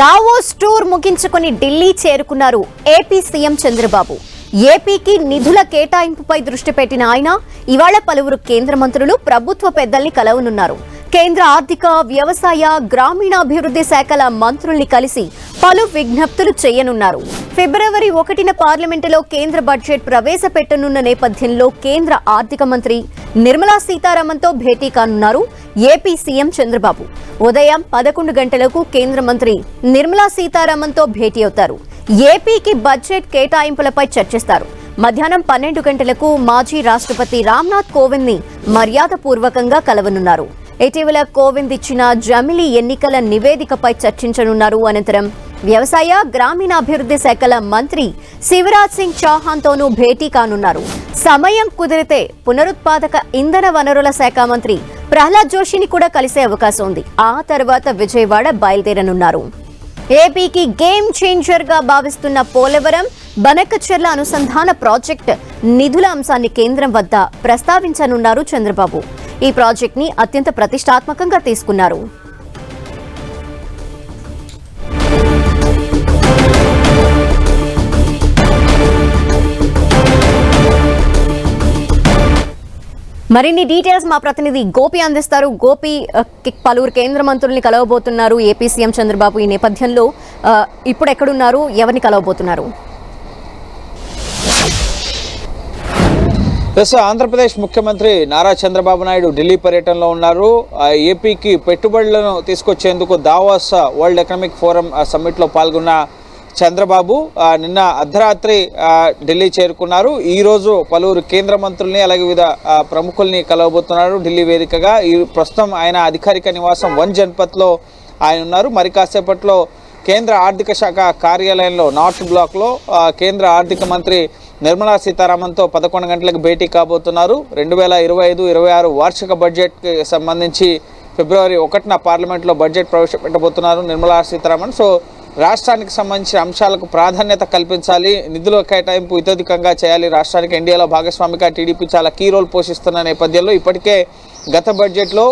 Davos tour ముగించుకొని ఢిల్లీ చేరుకున్నారు AP CM Chandrababu. ఏపీకి నిధుల కేటాయింపుపై దృష్టి పెట్టిన ఆయన ఇవాళ పలువురు కేంద్ర మంత్రులు ప్రభుత్వ పెద్దల్ని కలవనున్నారు. కేంద్ర ఆర్థిక వ్యవసాయ గ్రామీణాభివృద్ధి శాఖల మంత్రుల్ని కలిసి పలు విజ్ఞప్తులు చేయనున్నారు. ఫిబ్రవరి ఒకటిన పార్లమెంటులో కేంద్ర బడ్జెట్ ప్రవేశపెట్టనున్న నేపథ్యంలో కేంద్ర ఆర్థిక మంత్రి నిర్మలా సీతారామన్తో భేటీ కానున్నారు. AP CM Chandrababu. ఉదయం పదకొండు గంటలకు కేంద్ర మంత్రి నిర్మలా సీతారామన్తో భేటీ అవుతారు. ఏపీకి బడ్జెట్ కేటాయింపులపై చర్చిస్తారు. మధ్యాహ్నం పన్నెండు గంటలకు మాజీ రాష్ట్రపతి రామ్నాథ్ కోవింద్ని మర్యాదపూర్వకంగా కలవనున్నారు. ఇటీవల కోవింద్ ఇచ్చిన జమిలీ ఎన్నికల నివేదికపై చర్చించనున్నారు. అనంతరం వ్యవసాయ గ్రామీణాభివృద్ధి శాఖల మంత్రి శివరాజ్ సింగ్ చౌహాన్ తోనూ భేటీ కానున్నారు. సమయం కుదిరితే పునరుత్పాదక ఇంధన వనరుల శాఖ మంత్రి ప్రహ్లాద్ జోషిని కూడా కలిసే అవకాశం ఉంది. ఆ తర్వాత విజయవాడ బయలుదేరనున్నారు. ఏపీకి గేమ్ చేంజర్గా భావిస్తున్న పోలవరం బనకచెర్ల అనుసంధాన ప్రాజెక్ట్ నిధుల అంశాన్ని కేంద్రం వద్ద ప్రస్తావించనున్నారు చంద్రబాబు. ఈ ప్రాజెక్ట్ని అత్యంత ప్రతిష్టాత్మకంగా తీసుకున్నారు. మరిన్ని డీటెయిల్స్ మా ప్రతినిధి గోపి అందిస్తారు. గోపి పలువురు కేంద్ర మంత్రుల్ని కలవబోతున్నారు. ఏపీ సీఎం చంద్రబాబు ఈ నేపథ్యంలో ఇప్పుడు ఎక్కడున్నారు? ఎవరిని కలవబోతున్నారు? ఎస్ ఆంధ్రప్రదేశ్ ముఖ్యమంత్రి నారా చంద్రబాబు నాయుడు ఢిల్లీ పర్యటనలో ఉన్నారు. ఏపీకి పెట్టుబడులను తీసుకొచ్చేందుకు దావాస్ వరల్డ్ ఎకనామిక్ ఫోరం సమ్మిట్లో పాల్గొన్న చంద్రబాబు నిన్న అర్ధరాత్రి ఢిల్లీ చేరుకున్నారు. ఈరోజు పలువురు కేంద్ర మంత్రుల్ని అలాగే వివిధ ప్రముఖుల్ని కలవబోతున్నారు. ఢిల్లీ వేదికగా ఈ ప్రస్తుతం ఆయన అధికారిక నివాసం వన్ జన్పత్లో ఆయన ఉన్నారు. మరి కాసేపట్లో కేంద్ర ఆర్థిక శాఖ కార్యాలయంలో నార్త్ బ్లాక్లో కేంద్ర ఆర్థిక మంత్రి నిర్మలా సీతారామన్తో పదకొండు గంటలకు భేటీ కాబోతున్నారు. రెండు వేల ఇరవై ఐదు ఇరవై ఆరు వార్షిక బడ్జెట్కి సంబంధించి ఫిబ్రవరి ఒకటిన పార్లమెంట్లో బడ్జెట్ ప్రవేశపెట్టబోతున్నారు నిర్మలా సీతారామన్. సో రాష్ట్రానికి సంబంధించిన అంశాలకు ప్రాధాన్యత కల్పించాలి నిధుల కేటాయింపు ఇతధికంగా చేయాలి. రాష్ట్రానికి ఎన్డీఏలో భాగస్వామిగా టీడీపీ చాలా కీ రోల్ పోషిస్తున్న నేపథ్యంలో ఇప్పటికే గత బడ్జెట్లో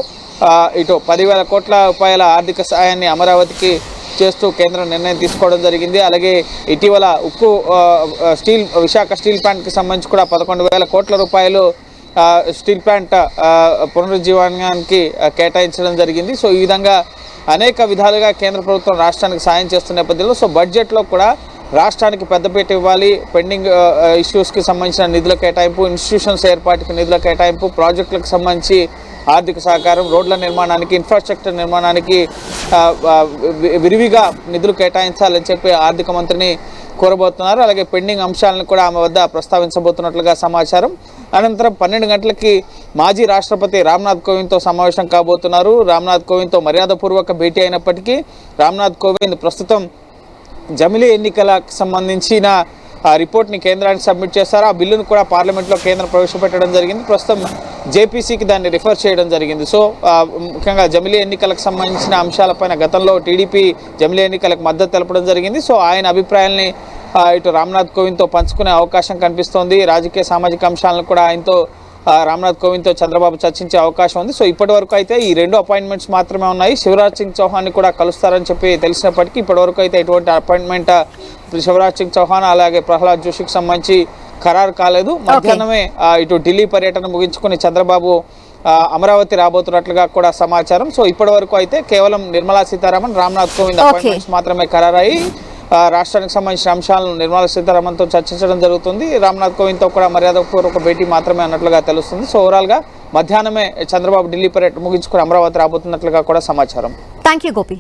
ఇటు పదివేల కోట్ల రూపాయల ఆర్థిక సాయాన్ని అమరావతికి చేస్తూ కేంద్రం నిర్ణయం తీసుకోవడం జరిగింది. అలాగే ఇటీవల ఉక్కు స్టీల్ విశాఖ స్టీల్ ప్లాంట్కి సంబంధించి కూడా పదకొండు వేల కోట్ల రూపాయలు స్టీల్ ప్లాంట్ పునరుజ్జీవనానికి కేటాయించడం జరిగింది. సో ఈ విధంగా అనేక విధాలుగా కేంద్ర ప్రభుత్వం రాష్ట్రానికి సాయం చేస్తున్న నేపథ్యంలో సో బడ్జెట్లో కూడా రాష్ట్రానికి పెద్దపీట ఇవ్వాలి. పెండింగ్ ఇష్యూస్కి సంబంధించిన నిధుల కేటాయింపు ఇన్స్టిట్యూషన్స్ ఏర్పాటుకి నిధుల కేటాయింపు ప్రాజెక్టులకు సంబంధించి ఆర్థిక సహకారం రోడ్ల నిర్మాణానికి ఇన్ఫ్రాస్ట్రక్చర్ నిర్మాణానికి విరివిగా నిధులు కేటాయించాలని చెప్పి ఆర్థిక మంత్రిని కోరబోతున్నారు. అలాగే పెండింగ్ అంశాలను కూడా ఆమె వద్ద ప్రస్తావించబోతున్నట్లుగా సమాచారం. అనంతరం పన్నెండు గంటలకి మాజీ రాష్ట్రపతి రామ్నాథ్ కోవింద్తో సమావేశం కాబోతున్నారు. రామ్నాథ్ కోవింద్తో మర్యాదపూర్వక భేటీ అయినప్పటికీ రామ్నాథ్ కోవింద్ ప్రస్తుతం జమిలీ ఎన్నికలకు సంబంధించిన రిపోర్ట్ని కేంద్రానికి సబ్మిట్ చేశారు. ఆ బిల్లును కూడా పార్లమెంట్లో కేంద్రం ప్రవేశపెట్టడం జరిగింది. ప్రస్తుతం జేపీసీకి దాన్ని రిఫర్ చేయడం జరిగింది. సో ముఖ్యంగా జమిలీ ఎన్నికలకు సంబంధించిన అంశాలపైన గతంలో టీడీపీ జమిలీ ఎన్నికలకు మద్దతు తెలపడం జరిగింది. సో ఆయన అభిప్రాయాల్ని ఇటు రామ్నాథ్ కోవింద్తో పంచుకునే అవకాశం కనిపిస్తోంది. రాజకీయ సామాజిక అంశాలను కూడా ఆయనతో రామ్నాథ్ కోవింద్తో చంద్రబాబు చర్చించే అవకాశం ఉంది. సో ఇప్పటి వరకు అయితే ఈ రెండు అపాయింట్మెంట్స్ మాత్రమే ఉన్నాయి. శివరాజ్ సింగ్ చౌహాన్ని కూడా కలుస్తారని చెప్పి తెలిసినప్పటికీ ఇప్పటి వరకు అయితే ఎటువంటి అపాయింట్మెంట్ శివరాజ్ సింగ్ చౌహాన్ అలాగే ప్రహ్లాద్ జోషికి సంబంధించి ఖరారు కాలేదు. మధ్యాహ్నమే ఇటు ఢిల్లీ పర్యటన ముగించుకుని చంద్రబాబు అమరావతి రాబోతున్నట్లుగా కూడా సమాచారం. సో ఇప్పటి వరకు అయితే కేవలం నిర్మలా సీతారామన్ రామ్నాథ్ కోవింద్. అపాయింట్మెంట్స్ మాత్రమే ఖరారయ్యి రాష్ట్రానికి సంబంధించిన అంశాలను నిర్మలా సీతారామన్తో చర్చించడం జరుగుతుంది. రామ్నాథ్ కోవింద్తో కూడా మర్యాదపూర్వక భేటీ మాత్రమే అన్నట్లుగా తెలుస్తుంది. సో ఓవరాల్గా మధ్యాహ్నమే చంద్రబాబు ఢిల్లీ పర్యటన ముగించుకుని అమరావతి రాబోతున్నట్లుగా కూడా సమాచారం. Thank you Gopi